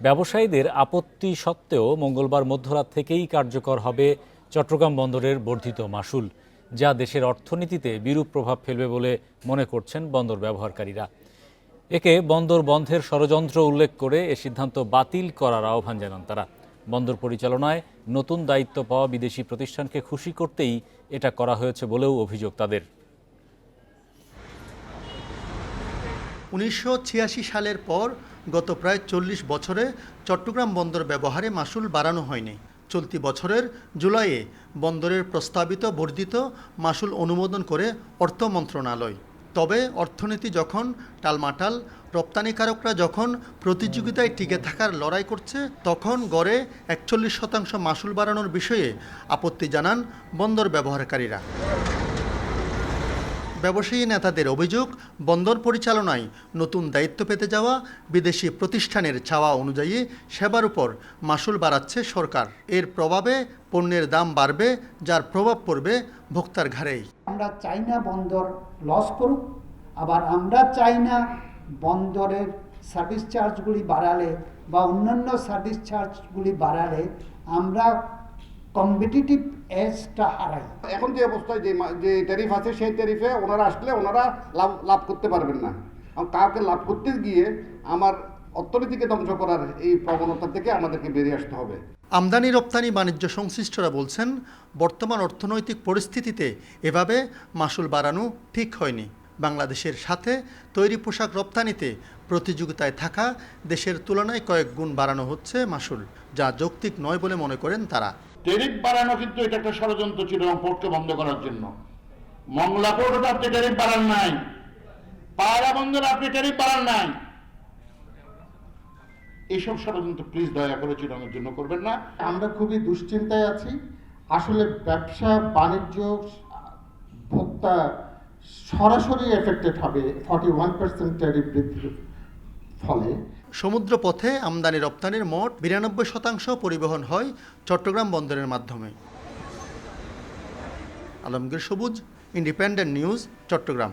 ব্যবসায়ীদের আপত্তি সত্ত্বেও মঙ্গলবার মধ্যরাত থেকেই কার্যকর হবে চট্টগ্রাম বন্দরের বর্ধিত মাসুল যা দেশের অর্থনীতিতে বিরূপ প্রভাব ফেলবে বলে মনে করছেন বন্দর ব্যবহারকারীরা। একে বন্দর বন্ধের ষড়যন্ত্র উল্লেখ করে এ সিদ্ধান্ত বাতিল করার আহ্বান জানান তারা। বন্দর পরিচালনায় নতুন দায়িত্ব পাওয়া বিদেশি প্রতিষ্ঠানকে খুশি করতেই এটা করা হয়েছে বলেও অভিযোগ তাদের। উনিশশো ছিয়াশি সালের পর গত প্রায় চল্লিশ বছরে চট্টগ্রাম বন্দর ব্যবহারে মাসুল বাড়ানো হয়নি। চলতি বছরের জুলাইয়ে বন্দরের প্রস্তাবিত বর্ধিত মাসুল অনুমোদন করে অর্থ মন্ত্রণালয়। তবে অর্থনীতি যখন টালমাটাল, রপ্তানিকারকরা যখন প্রতিযোগিতায় টিকে থাকার লড়াই করছে, তখন গড়ে একচল্লিশ শতাংশ মাসুল বাড়ানোর বিষয়ে আপত্তি জানান বন্দর ব্যবহারকারীরা। ব্যবসায়ী নেতাদের অভিযোগ, বন্দর পরিচালনায় নতুন দায়িত্ব পেতে যাওয়া বিদেশি প্রতিষ্ঠানের চাওয়া অনুযায়ী সেবার উপর মাসুল বাড়াচ্ছে সরকার। এর প্রভাবে পণ্যের দাম বাড়বে, যার প্রভাব পড়বে ভোক্তার ঘাড়েই। আমরা চাই না বন্দর লস করুক, আবার আমরা চাই না বন্দরের সার্ভিস চার্জগুলি বাড়ালে বা অন্যান্য সার্ভিস চার্জগুলি বাড়ালে আমরা কম্পিটিটিভ এজটা হারাই। এখন যে অবস্থায় যে যে ট্যারিফ আছে সেই ট্যারিফে ওনারা আসলে ওনারা লাভ লাভ করতে পারবেন না। কাউকে লাভ করতে গিয়ে আমার অর্থনীতিকে ধ্বংস করার এই প্রবণতা থেকে আমাদেরকে বেরিয়ে আসতে হবে। আমদানি রপ্তানি বাণিজ্য সংশ্লিষ্টরা বলছেন বর্তমান অর্থনৈতিক পরিস্থিতিতে এভাবে মাসুল বাড়ানো ঠিক হয়নি। বাংলাদেশের সাথে তৈরি পোশাক রপ্তানিতে প্রতিযোগিতায় থাকা দেশের তুলনায় কয়েক গুণ বাড়ানো হচ্ছে মাসুল যা যৌক্তিক নয় বলে মনে করেন তারা। ট্যারিফ বাড়ানো কিন্তু এটা একটা ষড়যন্ত্র ছিল এবং পোর্টকে বন্ধ করার জন্য। মংলা পোর্টে আপনি ট্যারিফ বাড়ান নাই। পায়রা বন্দরে আপনি ট্যারিফ বাড়ান নাই। এইসব ষড়যন্ত্র প্লিজ দয়া করে চিরঙের জন্য করবেন না। আমরা খুবই দুশ্চিন্তায় আছি। আসলে ব্যবসা বাণিজ্য ভোক্তা সরাসরি এফেক্টেড হবে ফর্টি ওয়ান পার্সেন্ট ট্যারিফ বৃদ্ধির ফলে। সমুদ্র পথে আমদানি রপ্তানির মোট বিরানব্বই শতাংশ পরিবহন হয় চট্টগ্রাম বন্দরের মাধ্যমে। আলমগীর সবুজ ইন্ডিপেন্ডেন্ট নিউজ চট্টগ্রাম।